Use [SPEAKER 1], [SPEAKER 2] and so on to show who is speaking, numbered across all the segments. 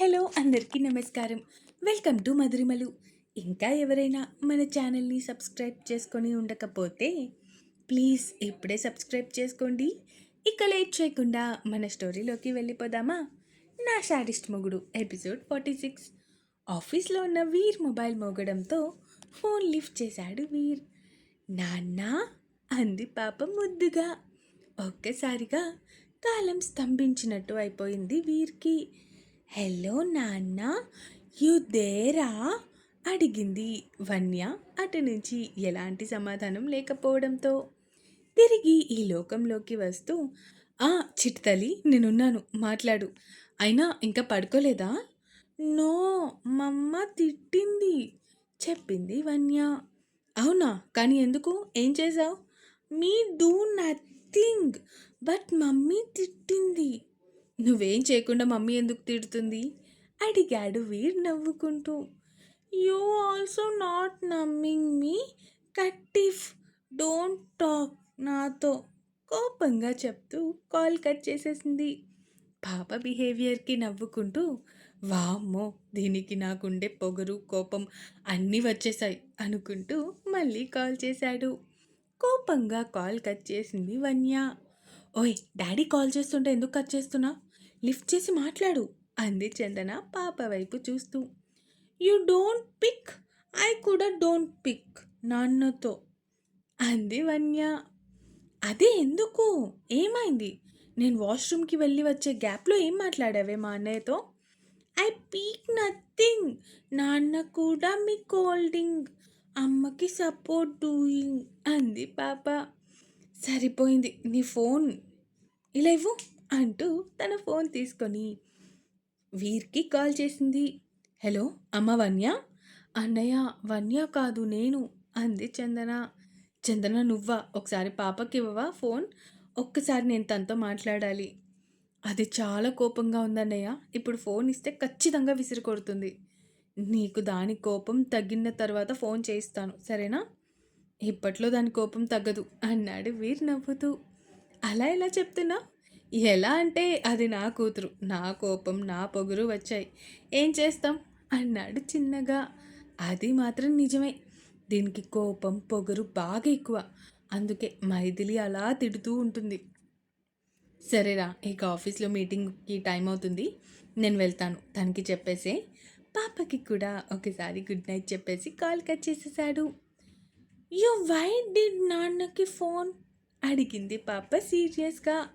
[SPEAKER 1] Hello అందరికీ నమస్కారం. Welcome to Madhurimalu. ఇంకా ఎవరైనా మన ఛానల్ని సబ్స్క్రైబ్ చేసుకొని ఉండకపోతే ప్లీజ్ ఇప్పుడే సబ్స్క్రైబ్ చేసుకోండి. ఇక లేట్ చేయకుండా మన స్టోరీలోకి వెళ్ళిపోదామా? నా షారిస్ట్ మొగుడు ఎపిసోడ్ ఫార్టీ సిక్స్. ఆఫీస్లో ఉన్న వీర్ మొబైల్ మోగడంతో ఫోన్ లిఫ్ట్ చేశాడు వీర్. నాన్న అంది పాప ముద్దుగా. ఒక్కసారిగా కాలం స్తంభించినట్టు అయిపోయింది వీర్కి. హలో నాన్న యు దేరా అడిగింది వన్య అటు నుంచి ఎలాంటి సమాధానం లేకపోవడంతో. తిరిగి ఈ లోకంలోకి వస్తూ ఆ చిట్తలి నేనున్నాను మాట్లాడు. అయినా ఇంకా పడుకోలేదా? నో మమ్మ తిట్టింది చెప్పింది వన్య. అవునా కానీ ఎందుకు? ఏం చేసావు me do nothing but mummy తిట్టింది. నువ్వేం చేయకుండా మమ్మీ ఎందుకు తిడుతుంది? అడిగాడు వీర్ నవ్వుకుంటూ. యూ ఆల్సో నాట్ నమ్మింగ్ మీ కట్టిఫ్ డోంట్ టాక్ నాతో కోపంగా చెప్తూ కాల్ కట్ చేసేసింది. పాప బిహేవియర్కి నవ్వుకుంటూ వామ్మో దీనికి నాకుండే పొగరు కోపం అన్నీ వచ్చేసాయి అనుకుంటూ మళ్ళీ కాల్ చేశాడు. కోపంగా కాల్ కట్ చేసింది వన్య. ఓయ్ డాడీ కాల్ చేస్తుంటే ఎందుకు కట్ చేస్తున్నా? లిఫ్ట్ చేసి మాట్లాడు అంది చందన పాప వైపు చూస్తూ. యు డోంట్ పిక్ ఐ కూడా డోంట్ పిక్ నాన్నతో అంది వన్య. అదే ఎందుకు? ఏమైంది? నేను వాష్రూమ్కి వెళ్ళి వచ్చే గ్యాప్లో ఏం మాట్లాడావే మా అన్నయ్యతో? ఐ పీక్ నథింగ్ నాన్న కూడా మీ కోల్డింగ్ అమ్మకి సపోర్ట్ డూయింగ్ అంది పాప. సరిపోయింది నీ ఫోన్. ఇలా ఇవ్వు. అంటూ తన ఫోన్ తీసుకొని వీర్కి కాల్ చేసింది. హలో అమ్మ వన్య? అన్నయ్య వన్య కాదు నేను అంది చందన. చందన నువ్వా? ఒకసారి పాపకి ఇవ్వవా ఫోన్? ఒక్కసారి నేను తనతో మాట్లాడాలి. అది చాలా కోపంగా ఉందన్నయ్య. ఇప్పుడు ఫోన్ ఇస్తే ఖచ్చితంగా విసిరి కొడుతుంది. నీకు దాని కోపం తగ్గిన తర్వాత ఫోన్ చేయిస్తాను సరేనా? ఇప్పట్లో దాని కోపం తగ్గదు అన్నాడు వీర్ నవ్వుతూ. అలా ఎలా చెప్తున్నా? ఎలా అంటే అది నా కూతురు నా కోపం నా పొగురు వచ్చాయి. ఏం చేస్తాం? అన్నాడు చిన్నగా. అది మాత్రం నిజమే. దీనికి కోపం పొగరు బాగా ఎక్కువ. అందుకే మైథిలి అలా తిడుతూ ఉంటుంది. సరేరా ఇక ఆఫీస్లో మీటింగ్కి టైం అవుతుంది. నేను వెళ్తాను. తనకి చెప్పేసే. పాపకి కూడా ఒకసారి గుడ్ నైట్ చెప్పేసి కాల్ కట్ చేసేసాడు. యు వై డి నాన్నకి ఫోన్? అడిగింది పాప సీరియస్గా.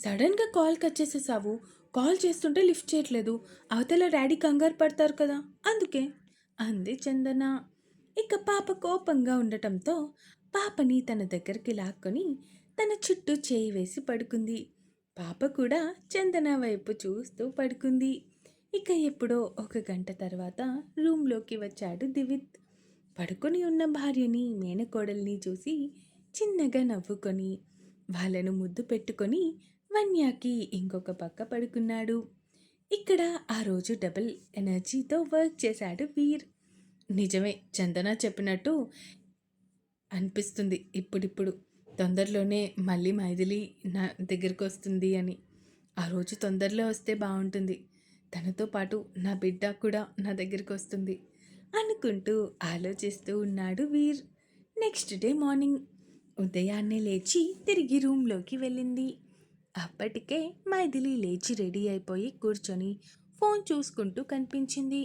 [SPEAKER 1] సడన్గా కాల్ కట్ చేసేసావు. కాల్ చేస్తుంటే లిఫ్ట్ చేయట్లేదు. అవతల డాడీ కంగారు పడతారు కదా అందుకే. అంది చందన. ఇక పాప కోపంగా ఉండటంతో పాపని తన దగ్గరికి లాక్కొని తన చుట్టూ చేయి వేసి పడుకుంది. పాప కూడా చందన వైపు చూస్తూ పడుకుంది. ఇక ఎప్పుడో ఒక గంట తర్వాత రూమ్లోకి వచ్చాడు దివిత్. పడుకొని ఉన్న భార్యని మేనకోడల్ని చూసి చిన్నగా నవ్వుకొని వాళ్ళను ముద్దు పెట్టుకొని వన్యాకి ఇంకొక పక్క పడుకున్నాడు. ఇక్కడ ఆ రోజు డబుల్ ఎనర్జీతో వర్క్ చేశాడు వీర్. నిజమే చందన చెప్పినట్టు అనిపిస్తుంది ఇప్పుడిప్పుడు. తొందరలోనే మళ్ళీ మైథిలి నా దగ్గరికి వస్తుంది అని. ఆ రోజు తొందరలో వస్తే బాగుంటుంది. తనతో పాటు నా బిడ్డ కూడా నా దగ్గరికి వస్తుంది అనుకుంటూ ఆలోచిస్తూ ఉన్నాడు వీర్. నెక్స్ట్ డే మార్నింగ్ ఉదయాన్నే లేచి తిరిగి రూమ్లోకి వెళ్ళింది. అప్పటికే మైథిలి లేచి రెడీ అయిపోయి కూర్చొని ఫోన్ చూసుకుంటూ కనిపించింది.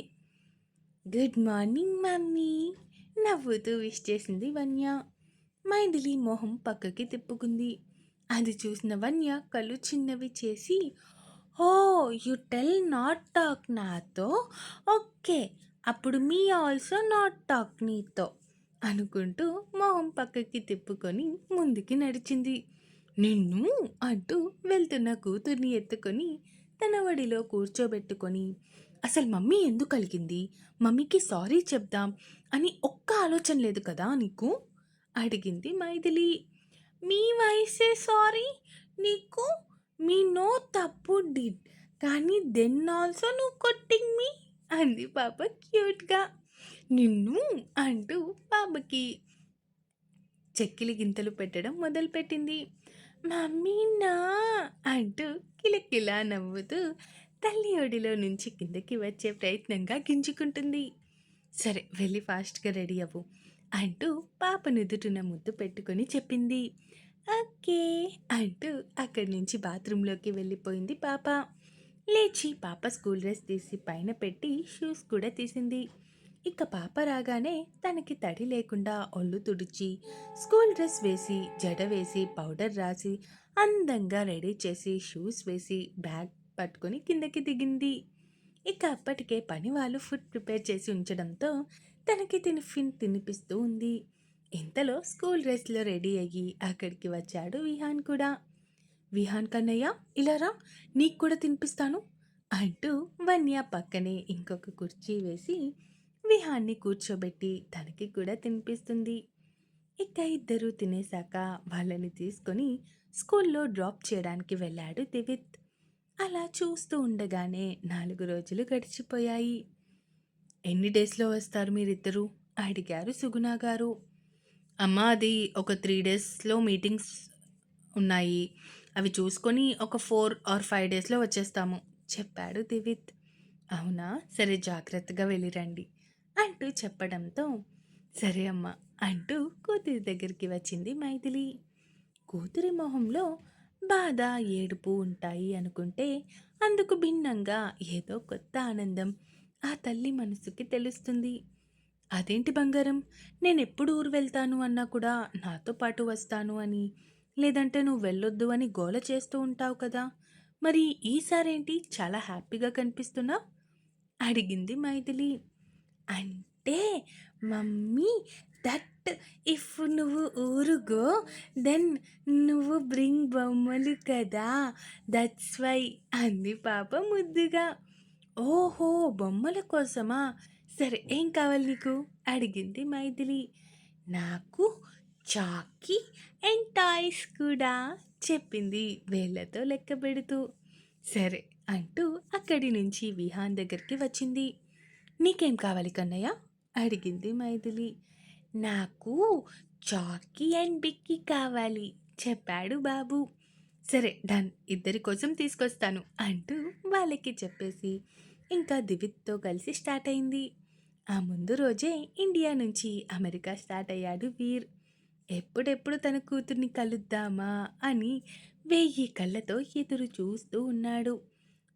[SPEAKER 1] గుడ్ మార్నింగ్ మమ్మీ నవ్వుతూ విష్ చేసింది వన్య. మైథిలి మొహం పక్కకి తిప్పుకుంది. అది చూసిన వన్య కళ్ళు చిన్నవి చేసి oh you tell not talk నాతో? ఓకే అప్పుడు మీ ఆల్సో నాట్ టాక్ నీతో అనుకుంటూ మొహం పక్కకి తిప్పుకొని ముందుకి నడిచింది. నిన్ను అంటూ వెళ్తున్న కూతుర్ని ఎత్తుకొని తన వడిలో కూర్చోబెట్టుకొని అసలు మమ్మీ ఎందుకు కలిగింది? మమ్మీకి సారీ చెప్దాం అని ఒక్క ఆలోచన లేదు కదా నీకు? అడిగింది మైథిలి. మీ వయసే సారీ నీకు మీ నో తప్పు డిడ్ కానీ దెన్ ఆల్సో నువ్వు కొట్టింగ్ మీ అంది పాప క్యూట్గా. నిన్ను అంటూ పాపకి చెక్కిలి గింతలు పెట్టడం మొదలుపెట్టింది. మమ్మీ నా అంటూ కిలకిలా నవ్వుతూ తల్లి ఒడిలో నుంచి కిందకి వచ్చే ప్రయత్నంగా గింజుకుంటుంది. సరే వెళ్ళి ఫాస్ట్గా రెడీ అవ్వు అంటూ పాప నుదుటిన ముద్దు పెట్టుకొని చెప్పింది. ఓకే అంటూ అక్కడి నుంచి బాత్రూంలోకి వెళ్ళిపోయింది పాప. లేచి పాప స్కూల్ డ్రెస్ తీసి పైన పెట్టి షూస్ కూడా తీసింది. ఇక పాప రాగానే తనకి తడి లేకుండా ఒళ్ళు తుడిచి స్కూల్ డ్రెస్ వేసి జడ వేసి పౌడర్ రాసి అందంగా రెడీ చేసి షూస్ వేసి బ్యాగ్ పట్టుకొని కిందకి దిగింది. ఇక అప్పటికే పని వాళ్ళు ఫుడ్ ప్రిపేర్ చేసి ఉంచడంతో తనకి టిఫిన్ తినిపిస్తూ ఉంది. ఇంతలో స్కూల్ డ్రెస్లో రెడీ అయ్యి అక్కడికి వచ్చాడు విహాన్ కూడా. విహాన్ కన్నయ్య ఇలా రా నీకు కూడా తినిపిస్తాను అంటూ వన్య పక్కనే ఇంకొక కుర్చీ వేసి విహాన్ని కూర్చోబెట్టి తనకి కూడా తినిపిస్తుంది. ఇక ఇద్దరు తినేశాక వాళ్ళని తీసుకొని స్కూల్లో డ్రాప్ చేయడానికి వెళ్ళాడు దివిత్. అలా చూస్తూ ఉండగానే నాలుగు రోజులు గడిచిపోయాయి. ఎన్ని డేస్లో వస్తారు మీరిద్దరూ? అడిగారు సుగుణ గారు. అమ్మ అది ఒక త్రీ డేస్లో మీటింగ్స్ ఉన్నాయి. అవి చూసుకొని ఒక ఫోర్ ఆర్ ఫైవ్ డేస్లో వచ్చేస్తాము చెప్పాడు దివిత్. అవునా? సరే జాగ్రత్తగా వెళ్ళిరండి. అంటూ చెప్పడంతో సరే అమ్మ అంటూ కూతురి దగ్గరికి వచ్చింది మైథిలి. కూతురి మొహంలో బాధ ఏడుపు ఉంటాయి అనుకుంటే అందుకు భిన్నంగా ఏదో కొత్త ఆనందం ఆ తల్లి మనసుకి తెలుస్తుంది. అదేంటి బంగారం? నేను ఎప్పుడు ఊరు వెళ్తాను అన్నా కూడా నాతో పాటు వస్తాను అని లేదంటే నువ్వు వెళ్ళొద్దు అని గోల చేస్తూ ఉంటావు కదా. మరి ఈసారేంటి? చాలా హ్యాపీగా కనిపిస్తున్నావు? అడిగింది మైథిలి. అంటే మమ్మీ దట్ ఇఫ్ నువ్వు ఊరుగో దెన్ నువ్వు బ్రింగ్ బొమ్మలు కదా దట్స్ వై అంది పాప ముద్దుగా. ఓహో బొమ్మల కోసమా? సరే ఏం కావాలి నీకు? అడిగింది మైథిలి. నాకు చాకీ అండ్ టాయ్స్ కూడా చెప్పింది వేళ్ళతో లెక్క పెడుతూ. సరే అంటూ అక్కడి నుంచి విహాన్ దగ్గరికి వచ్చింది. నీకేం కావాలి కన్నయ్య? అడిగింది మైథిలి. నాకు చాకీ అండ్ బిక్కీ కావాలి చెప్పాడు బాబు. సరే డన్. ఇద్దరి కోసం తీసుకొస్తాను అంటూ వాళ్ళకి చెప్పేసి ఇంకా దివిత్తో కలిసి స్టార్ట్ అయింది. ఆ ముందు రోజే ఇండియా నుంచి అమెరికా స్టార్ట్ అయ్యాడు వీర్. ఎప్పుడెప్పుడు తన కూతుర్ని కలుద్దామా అని వెయ్యి కళ్ళతో ఎదురు చూస్తూ ఉన్నాడు.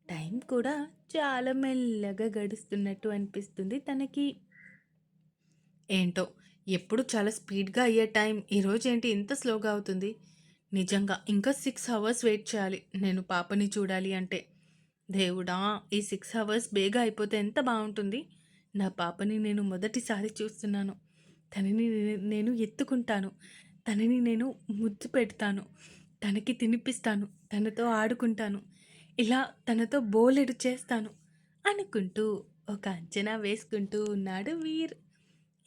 [SPEAKER 1] టైం కూడా చాలా మెల్లగా గడుస్తున్నట్టు అనిపిస్తుంది. తనకి ఏంటో ఎప్పుడు చాలా స్పీడ్గా అయ్యే టైం. ఈరోజు ఏంటి ఇంత స్లోగా అవుతుంది? నిజంగా ఇంకా సిక్స్ అవర్స్ వెయిట్ చేయాలి. నేను పాపని చూడాలి అంటే. దేవుడా ఈ సిక్స్ అవర్స్ బేగా అయిపోతే ఎంత బాగుంటుంది? నా పాపని నేను మొదటిసారి చూస్తున్నాను. తనని నేను ఎత్తుకుంటాను. తనని నేను ముద్దు పెడతాను. తనకి తినిపిస్తాను. తనతో ఆడుకుంటాను. ఇలా తనతో బోలెడు చేస్తాను అనుకుంటూ ఒక అంచనా వేసుకుంటూ ఉన్నాడు వీర్.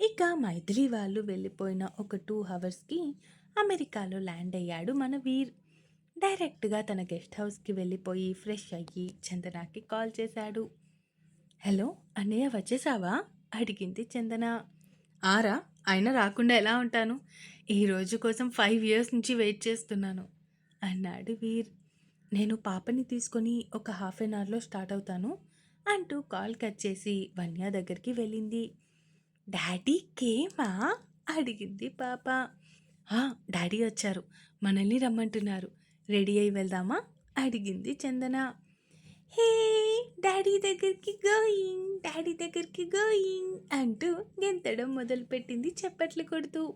[SPEAKER 1] ఇక మైథిలి వాళ్ళు వెళ్ళిపోయిన ఒక టూ అవర్స్కి అమెరికాలో ల్యాండ్ అయ్యాడు మన వీర్. డైరెక్ట్గా తన గెస్ట్ హౌస్కి వెళ్ళిపోయి ఫ్రెష్ అయ్యి చందనాకి కాల్ చేశాడు. హలో అన్నయ్య వచ్చేసావా? అడిగింది చందన. ఆరా అయినా రాకుండా ఎలా ఉంటాను? ఈ రోజు కోసం ఫైవ్ ఇయర్స్ నుంచి వెయిట్ చేస్తున్నాను అన్నాడు వీర్. నేను పాపని తీసుకొని ఒక హాఫ్ అన్ అవర్లో స్టార్ట్ అవుతాను అంటూ కాల్ కట్ చేసి వన్య దగ్గరికి వెళ్ళింది. డాడీ కేమా? అడిగింది పాప. "ఆ, డాడీ వచ్చారు. మనల్ని రమ్మంటున్నారు. రెడీ అయి వెళ్దామా? అడిగింది చందన. హే డాడీ దగ్గరికి గోయింగ్ డాడీ దగ్గరికి గోయింగ్ అంటూ గెంతడం మొదలుపెట్టింది చప్పట్లు కొడుతూ.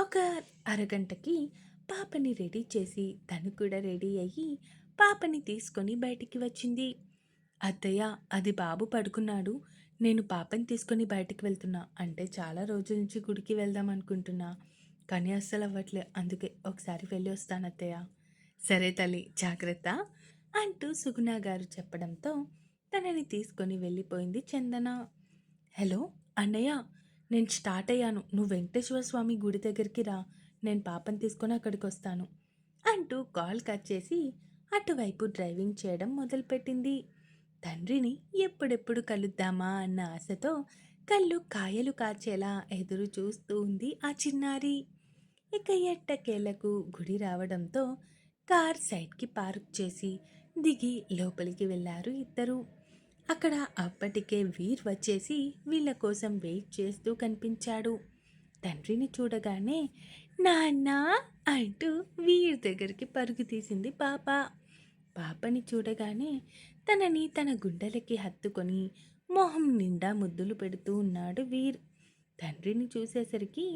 [SPEAKER 1] ఒక అరగంటకి పాపని రెడీ చేసి తను కూడా రెడీ అయ్యి పాపని తీసుకొని బయటికి వచ్చింది. అత్తయ్య అది బాబు పడుకున్నాడు. నేను పాపని తీసుకొని బయటికి వెళ్తున్నా. అంటే చాలా రోజుల నుంచి గుడికి వెళ్దాం అనుకుంటున్నా. కానీ అస్సలు అవ్వట్లే. అందుకే ఒకసారి వెళ్ళి వస్తాను అత్తయ్య. సరే తల్లి జాగ్రత్త. అంటూ సుగుణ గారు చెప్పడంతో తనని తీసుకొని వెళ్ళిపోయింది చందన. హలో అన్నయ్య నేను స్టార్ట్ అయ్యాను. నువ్వు వెంకటేశ్వర స్వామి గుడి దగ్గరికి రా. నేను పాపం తీసుకొని అక్కడికి వస్తాను అంటూ కాల్ కట్ చేసి అటువైపు డ్రైవింగ్ చేయడం మొదలుపెట్టింది. తండ్రిని ఎప్పుడెప్పుడు కలుద్దామా అన్న ఆశతో కళ్ళు కాయలు కాచేలా ఎదురు చూస్తూ ఉంది ఆ చిన్నారి. ఇక ఎట్టకేలకు గుడి రావడంతో కార్ సైడ్కి పార్క్ చేసి దిగి లోపలికి వెళ్ళారు ఇద్దరు. అక్కడ అప్పటికే వీర్ వచ్చేసి వీళ్ళ కోసం వెయిట్ చేస్తూ కనిపించాడు. తండ్రిని చూడగానే నాన్న అంటూ వీర్ దగ్గరికి పరుగు తీసింది పాప. పాపని చూడగానే తనని తన గుండెలకి హత్తుకొని మొహం నిండా ముద్దులు పెడుతూ ఉన్నాడు వీర్. తండ్రిని చూసేసరికి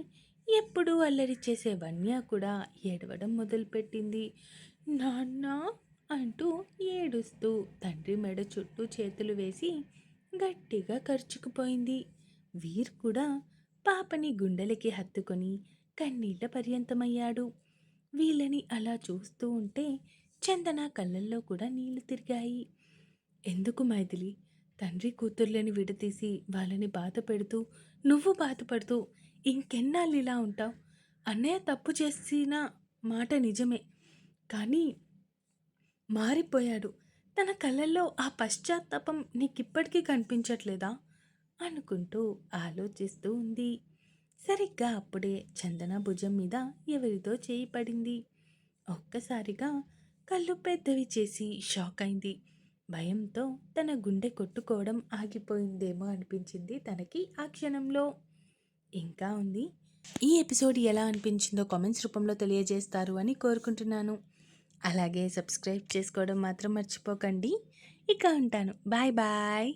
[SPEAKER 1] ఎప్పుడూ అల్లరి చేసే వన్య కూడా ఏడవడం మొదలుపెట్టింది. నాన్న అంటూ ఏడుస్తూ తండ్రి మెడ చుట్టూ చేతులు వేసి గట్టిగా ఖర్చుకుపోయింది వీర్ కూడా పాపని గుండెలకి హత్తుకొని కన్నీళ్ళ పర్యంతమయ్యాడు. వీళ్ళని అలా చూస్తూ ఉంటే చందన కళ్ళల్లో కూడా నీళ్ళు తిరిగాయి. ఎందుకు మైథిలి? తండ్రి కూతుర్లని విడతీసి వాళ్ళని బాధ పెడుతూ నువ్వు బాధపడుతూ ఇంకెన్నాళ్ళు ఇలా ఉంటావు? అన్నయ్య తప్పు చేసిన మాట నిజమే. కానీ మారిపోయాడు. తన కళ్ళల్లో ఆ పశ్చాత్తాపం నీకిప్పటికీ కనిపించట్లేదా? అనుకుంటూ ఆలోచిస్తూ ఉంది. సరిగ్గా అప్పుడే చందన భుజం మీద ఎవరితో చేయి పడింది. ఒక్కసారిగా కళ్ళు పెద్దవి చేసి షాక్ అయింది. భయంతో తన గుండె కొట్టుకోవడం ఆగిపోయిందేమో అనిపించింది తనకి ఆ క్షణంలో. ఇంకా ఉంది? ఈ ఎపిసోడ్ ఎలా అనిపించిందో కామెంట్స్ రూపంలో తెలియజేస్తారు అని కోరుకుంటున్నాను. అలాగే సబ్స్క్రైబ్ చేసుకోవడం మాత్రం మర్చిపోకండి. ఇక ఉంటాను. Bye bye.